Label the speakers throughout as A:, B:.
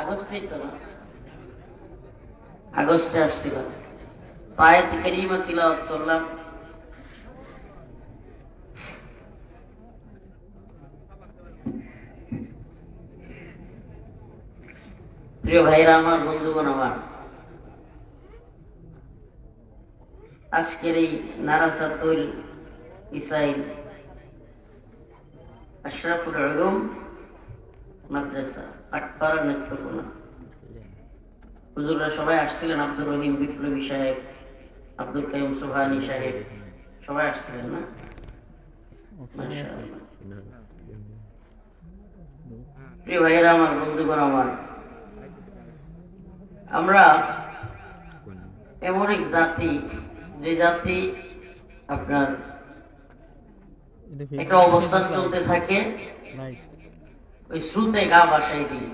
A: আগস্টেই তো না আগস্টে আসছিল। পায়েত করিমা তিলাওয়াত করলাম। প্রিয় ভাইরা, আমার বন্ধুগণ, আমার। আজকের এই নারাসাতুল ইসাইল আশরাফুল উলুম মাদ্রাসা। নেত্রকোনা। হুজুররা সবাই আসছিলেন আব্দুর রহিম বিপ্লবী সাহেব, আব্দুল কাইম সাহেব। সবাই আসছিলেন না? প্রিয় ভাইয়েরা, আমার বন্ধুগণ, আমার। আমরা এমন এক জাতি, যে জাতি আপনার একটা অবস্থান চলতে থাকে ওই শ্রুতে গা বাসাই দিই।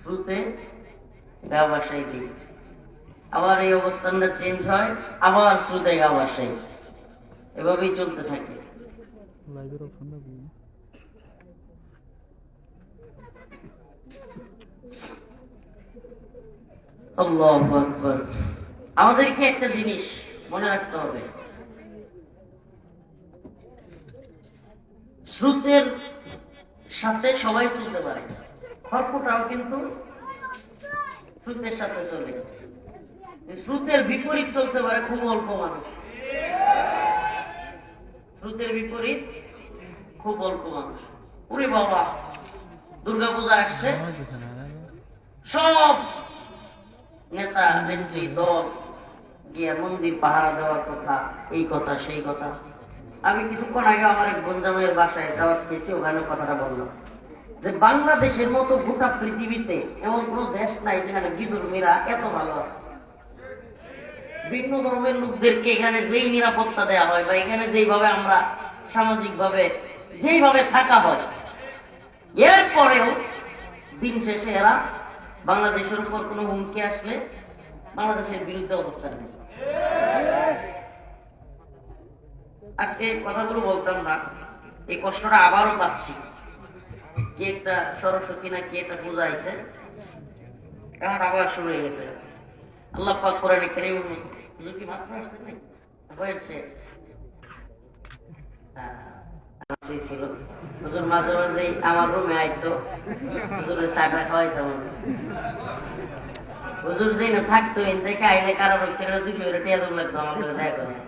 A: শ্রুতে গা বাসাই দিই। আবার এই অবস্থানটা চেঞ্জ হয়, আবার শ্রুতে গা বাসাই। এভাবেই চলতে থাকে। আমাদেরকে একটা জিনিস মনে রাখতে হবে। শ্রুতের সাথে সবাই চলতে পারে। সর্পটাও কিন্তু শ্রুতের সাথে চলে। শ্রুতের বিপরীত চলতে পারে খুব অল্প মানুষ। শ্রুতের বিপরীত খুব অল্প মানুষ। ওরে বাবা দুর্গা পূজা আসছে। সব নেতা, নেত্রী, দল গিয়ে মন্দির পাহারা দেওয়ার কথা, এই কথা, সেই কথা। আমি কিছুক্ষণ আগে আমার এক গঞ্জামের বাসায় দাওয়াত খেয়েছি ওখানে কথাটা বললাম যে বাংলাদেশের মতো গোটা পৃথিবীতে এমন কোন দেশ নাই যেখানে বিধর্মীরা এত ভালো আছে। ভিন্ন ধর্মের লোকদেরকে এখানে যেই নিরাপত্তা দেওয়া হয় বা এখানে যেইভাবে আমরা সামাজিক ভাবে যেইভাবে থাকা হয়, এরপরেও দিন শেষে এরা বাংলাদেশের উপর কোনো হুমকি আসলে বাংলাদেশের বিরুদ্ধে অবস্থান নেয়। আজকে এই কথাগুলো বলতাম না। এই কষ্টটা আবারও পাচ্ছি। কে একটা সরস্বতী না কে একটা পূজা আইছে। এখন আবার শুরু হয়ে গেছে। আল্লাহ পাক করে রেখে হুজুর কি মাত্র আসছে নাই? হয়েছে। হ্যাঁ, ছিল। হুজুর মাঝে মাঝে আমার রুমে আইতো। হুজুরের চাটা খাওয়াইতাম। হুজুর যেই না থাকতো এন আইলে কারও ছেলে দুশো করে টিয়া লাগতো আমার সাথে দেখা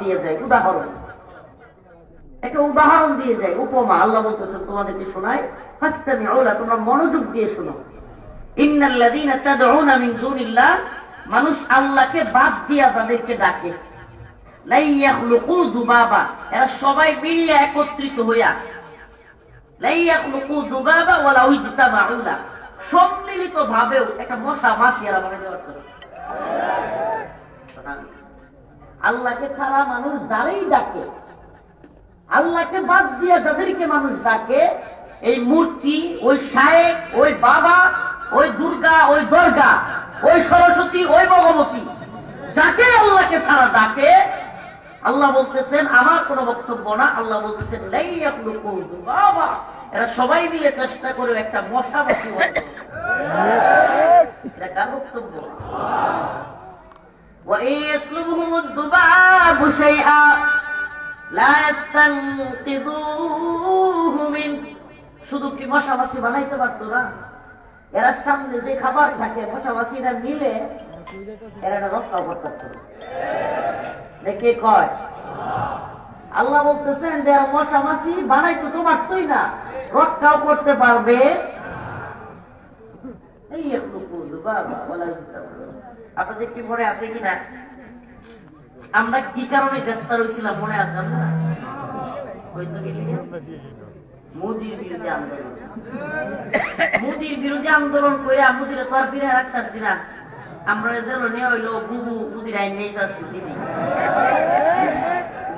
A: দিয়ে উদাহরণ। দিয়ে যায়, উপমা। আল্লাহ বলতেছেন, তোমাদেরকে শোনায় তোমরা মনোযোগ দিয়ে শোনো। মিন মানুষ আল্লাহকে বাদ দিয়া যাদেরকে ডাকে। এরা সবাই একত্রিত হইয়া লাই ইয়াখলুকু যুবাবা ওয়ালা ইজতামাউ লা সম্মিলিত ভাবেও একটা মশা মাছি এরা বানাইতে পারতো না। আল্লাহকে ছাড়া মানুষ যারাই ডাকে, আল্লাহকে বাদ দিয়ে যাদেরকে মানুষ ডাকে, এই মূর্তি, ওই শায়েক, ওই বাবা, ওই দুর্গা, ওই দর্গা, ওই সরস্বতী, ওই ভগবতী, যাকে আল্লাহকে ছাড়া ডাকে, আল্লাহ বলতেছেন, আমার কোনো বক্তব্য না। আল্লাহ বলতেছেন লাইয়াকুলুকু বাবা এরা সবাই মিলে চেষ্টা করে একটা মশা বাসি এটা কার বক্তব্য وإن يسلبهم الذباب شيئا لا يستنقذوه منه শুধু কি মশা মাছি বানাইতে পারতো না এরা সামনে যে খাবার থাকে মশা মাছিরা নিলে এরা এটা রক্ষা করতে পারতো না। দেখে কয় আল্লাহ বলতেছেন, যে এরা মশা মাছি বানাইতে তো পারতোই না, রক্ষাও করতে পারবে। আপনাদের কি মনে আছে কিনা? আমরা কি কারণে গ্রেফতার হয়েছিলাম, মনে আছে হয়তো মোদির বিরুদ্ধে আন্দোলন। মোদির বিরুদ্ধে আন্দোলন করে মোদির তো আর ফিরে রাখতেছি না। আমরা যেন নিয়ে হইল, বুবু মোদির আইন নেই আসছে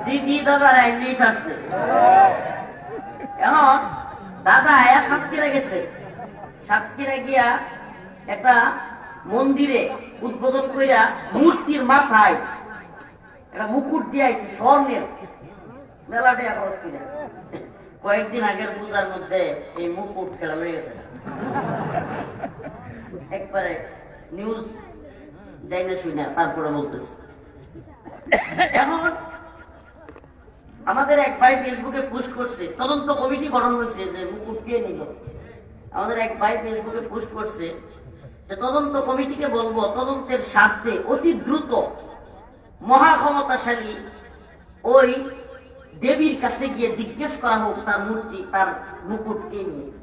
A: দিদি দাদার নেই আসছে এখন দাদা আয়া সাতক্ষীরা গেছে। সাতক্ষীরা গিয়া একটা মন্দিরে উদ্বোধন কইরা মূর্তির মাথায় একটা মুকুট দিয়ে স্বর্ণের। মেলাটা খরচ কিনা কয়েকদিন আগের পূজার মধ্যে এই মুকুট খেলা হয়ে গেছে। একবারে নিউজ যাই না শুই না, তারপরে বলতেছে। এখন আমাদের এক ভাই ফেসবুকে পোস্ট করছে, তদন্ত কমিটি গঠন হয়েছে যে কে নিল। আমাদের এক ভাই ফেসবুকে পোস্ট করছে যে তদন্ত কমিটিকে বলব, তদন্তের স্বার্থে অতি দ্রুত মহা ক্ষমতাশালী ওই দেবীর কাছে গিয়ে জিজ্ঞেস করা হোক, তার মূর্তি, তার মুকুট কে নিয়েছে।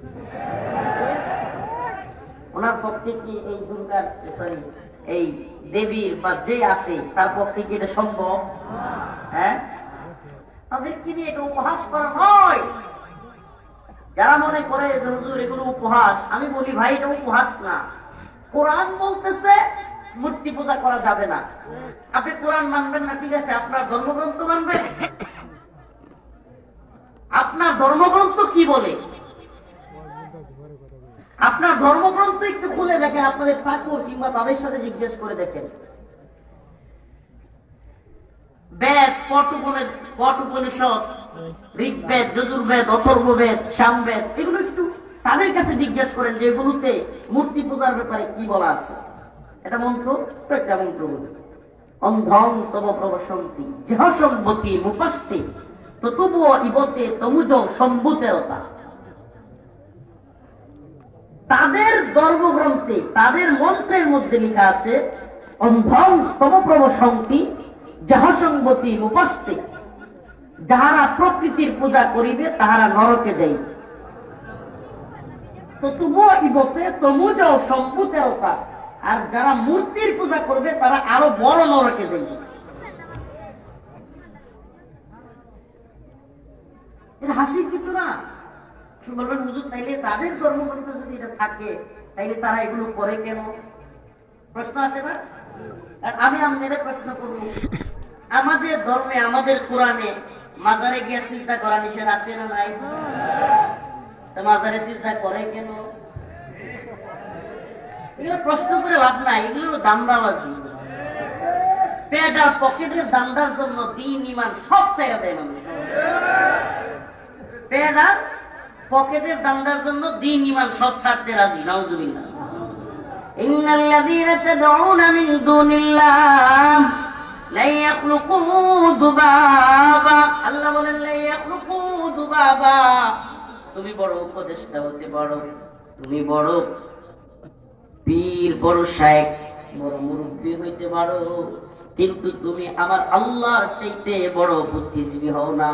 A: ওনার পক্ষে কি এই দুর্গার সরি এই দেবীর বা যে আছে, তার পক্ষে কি এটা সম্ভব? হ্যাঁ? তাদেরকে নিয়ে এটা উপহাস করা নয়। যারা মনে করে হুজুর এগুলো উপহাস, আমি বলি, ভাই, এটা উপহাস না। কোরআন বলতেছে, মূর্তি পূজা করা যাবে না। আপনি কোরআন মানবেন না, ঠিক আছে, আপনার ধর্মগ্রন্থ মানবেন? আপনার ধর্মগ্রন্থ কি বলে? আপনার ধর্মগ্রন্থ একটু খুলে দেখেন, আপনাদের ঠাকুর কিংবা তাদের সাথে জিজ্ঞেস করে দেখেন। বেদ যজুর্বেদ, অথর্ববেদ একটু তাদের কাছে জিজ্ঞেস করেন যে এগুলোতে মূর্তি পূজার ব্যাপারে কি বলা আছে। এটা মন্ত্র? একটা মন্ত্র বলি। অন্ধং তব প্রবসন্তি, যেহ সম্পত্তি মুপাস্তি, তো তবুও ইবতে তমুজ সম্ভূতেরতা। তাদের ধর্মগ্রন্থে, তাদের মন্ত্রের মধ্যে লেখা আছে, অন্ধং তমপ্রব যাহসঙ্গতি উপস্থিত, যাহারা প্রকৃতির পূজা করিবে, তাহারা নরকে যাইবে। তো তুমো ইবতে তমুজ সম্পুতেরতা আর যারা মূর্তির পূজা করবে, তারা আরও বড় নরকে যাইবে। হাসির কিছু না। বলবেন হুজুর, তাইলে তাদের ধর্মগ্রন্থ যদি এটা থাকে, তাইলে তারা এগুলো করে কেন? প্রশ্ন আসে না? আমি আপনাদের প্রশ্ন করব। আমাদের ধর্মে, আমাদের কোরআনে মাজারে গিয়ে চিন্তা করা নিষেধ আছে না নাই? মাজারে চিন্তা করে কেন? এগুলো প্রশ্ন করে লাভ নাই, এগুলো দামদাবাজি পেঁদা পকেটের দামদার জন্য দিন, ইমান সব জায়গা দেয় মানুষ। পেঁদা পকেটের দামদার জন্য দিন, ইমান সব ছাড়তে রাজি, নাউজুবিল্লাহ। ইন্নাল্লাযীনা তাদউনা মিন দুনিল্লাহ। আল্লাহ বলেন তুমি বড় উপদেষ্টা হতে পারো, তুমি বড় পীর, বড় শেখ বড় মুরব্বী হইতে পারো। কিন্তু তুমি আমার আল্লাহর চাইতে বড় বুদ্ধিজীবী হও না।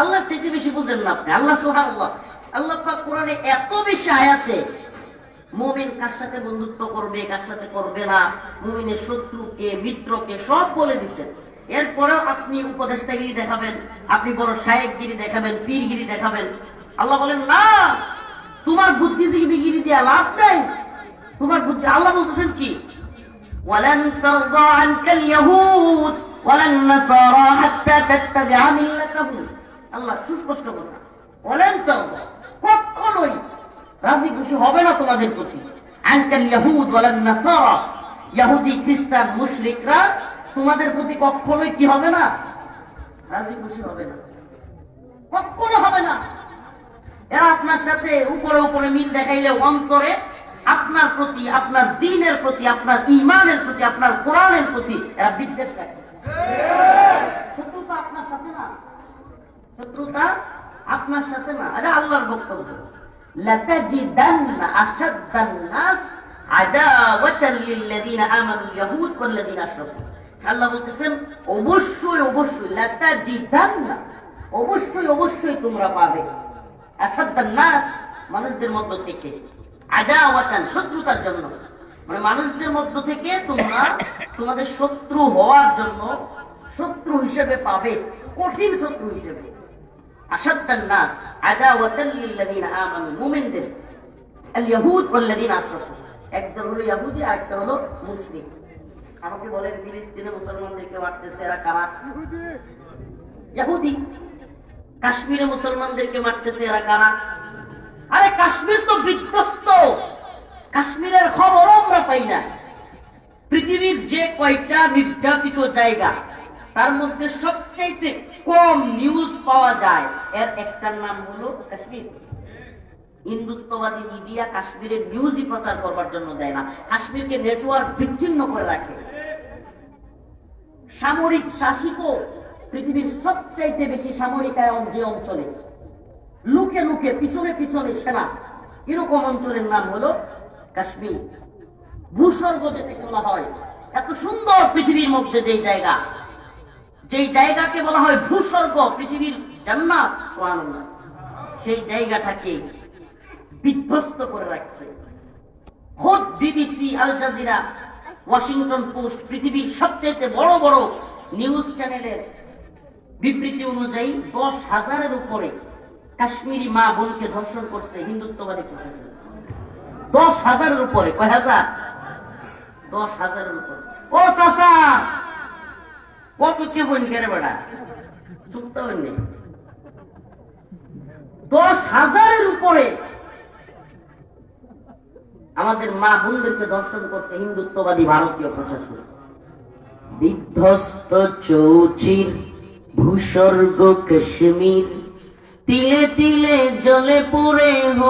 A: আল্লাহ চাইতে বেশি বুঝেন না আপনি। আল্লাহ সোহান আল্লাহ আল্লাহ কোরআনে এত বেশি আয়াতে মুমিন কার সাথে বন্ধুত্ব করবে কার সাথে করবে না মুমিনের শত্রুকে মিত্রকে সব বলে দিচ্ছেন এরপরেও আপনি উপদেষ্টাগিরি দেখাবেন আপনি বড় সাহেবগিরি দেখাবেন পীরগিরি দেখাবেন আল্লাহ বলেন না তোমার বুদ্ধিজীবীগিরি দেওয়া লাভ নাই তোমার বুদ্ধি আল্লাহ বলতেছেন কি ولن ترضى عنك اليهود ولا النصارى حتى تتبع ملتهم আল্লাহ সুস্পষ্ট কথা বলেন তরদা কখনোই রাজি খুশি হবে না তোমাদের প্রতি। আনকাল ইয়াহুদ ওয়ালান নাসারা ইহুদি খ্রিস্টান, মুশরিকরা তোমাদের প্রতি কখনোই কি হবে না? রাজি খুশি হবে না। কখনো হবে না। এরা আপনার সাথে উপরে উপরে মিল দেখাইলে অন্তরে আপনার প্রতি, আপনার দিনের প্রতি, আপনার ইমানের প্রতি, আপনার কোরআনের প্রতি এরা বিদ্বেষ রাখে। শত্রুতা আপনার সাথে না। শত্রুতা আপনার সাথে না। এটা আল্লাহর বক্তব্য। لتجدن أشد الناس عداوة للذين آمنوا اليهود والذين أشركوا আল্লাহ বলতেছেন অবশ্যই অবশ্যই লাতাজিদান্না অবশ্যই অবশ্যই তোমরা পাবে আসাদ্দান নাস মানুষদের মধ্য থেকে আদাওয়াতান শত্রুতার জন্য মানে মানুষদের মধ্য থেকে তোমরা তোমাদের শত্রু হওয়ার জন্য শত্রু হিসেবে পাবে কঠিন শত্রু হিসেবে আসাদ্দান নাস আদাওয়াতাল লিল্লাযিনা আমানু, মুমিনদের। ইয়াহুদ ওয়াল্লাযিনা আশরাকু একদল হলো ইহুদি আর একটা হলো মুসলিম। আমাকে বলেন মুসলমানদেরকে মারতেছে? এরা কারা? ইহুদি কাশ্মীরে মুসলমানদেরকে মারতেছে? এরা কারা? আরে কাশ্মীর তো বিধ্বস্ত। কাশ্মীরের খবরও আমরা পাই না। পৃথিবীর যে কয়টা নির্যাতিত জায়গা, তার মধ্যে সবচাইতে কম নিউজ পাওয়া যায়। এর একটার নাম হলো কাশ্মীর। হিন্দুত্ববাদী মিডিয়া কাশ্মীরের নিউজই প্রচার করবার জন্য দেয় না। কাশ্মীরকে নেটওয়ার্ক বিচ্ছিন্ন করে রাখে। সামরিক শাসিত পৃথিবীর সবচাইতে বেশি সামরিক আয়ন যে অঞ্চলে, লুকে লুকে, পিছনে পিছনে সেনা, এরকম অঞ্চলের নাম হলো কাশ্মীর। ভূস্বর্গ যেতে হয়, এত সুন্দর পৃথিবীর মধ্যে যেই জায়গা যেই জায়গাকে বলা হয় ভূস্বর্গ, পৃথিবীর জান্নাত সেই জায়গাটাকে বিধ্বস্ত করে রাখছে। খোদ BBC al Jazeera, Washington Post, পৃথিবীর সবচেয়ে বড় বড় নিউজ চ্যানেলের বিবৃতি অনুযায়ী দশ হাজারের উপরে কাশ্মীরি মা বোনকে ধর্ষণ করছে হিন্দুত্ববাদী প্রশাসন। দশ হাজারের উপরে, কয় হাজার? দশ হাজারের উপরে। ও চাষা কত কে বোন বেড়া দশ হাজারের উপরে আমাদের মা বোনদেরকে দর্শন করছে হিন্দুত্ববাদী ভারতীয় প্রশাসন বিধ্বস্ত চৌচির ভূস্বর্গ কাশ্মীর তিলে তিলে জলে পড়ে